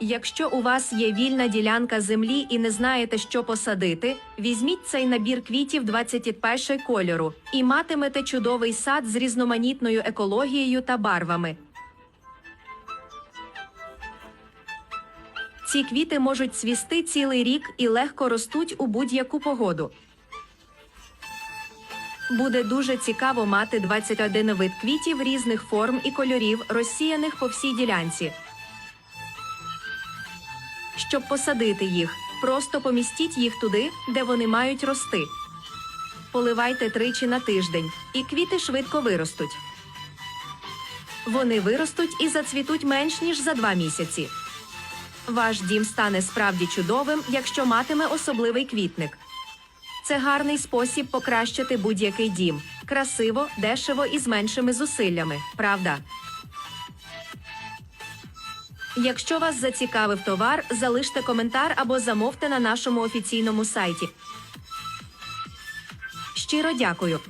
Якщо у вас є вільна ділянка землі і не знаєте, що посадити, візьміть цей набір квітів 21 кольору і матимете чудовий сад з різноманітною екологією та барвами. Ці квіти можуть цвісти цілий рік і легко ростуть у будь-яку погоду. Буде дуже цікаво мати 21 вид квітів різних форм і кольорів, розсіяних по всій ділянці. Щоб посадити їх, просто помістіть їх туди, де вони мають рости. Поливайте тричі на тиждень, і квіти швидко виростуть. Вони виростуть і зацвітуть менш ніж за два місяці. Ваш дім стане справді чудовим, якщо матиме особливий квітник. Це гарний спосіб покращити будь-який дім. Красиво, дешево і з меншими зусиллями, правда? Якщо вас зацікавив товар, залиште коментар або замовте на нашому офіційному сайті. Щиро дякую.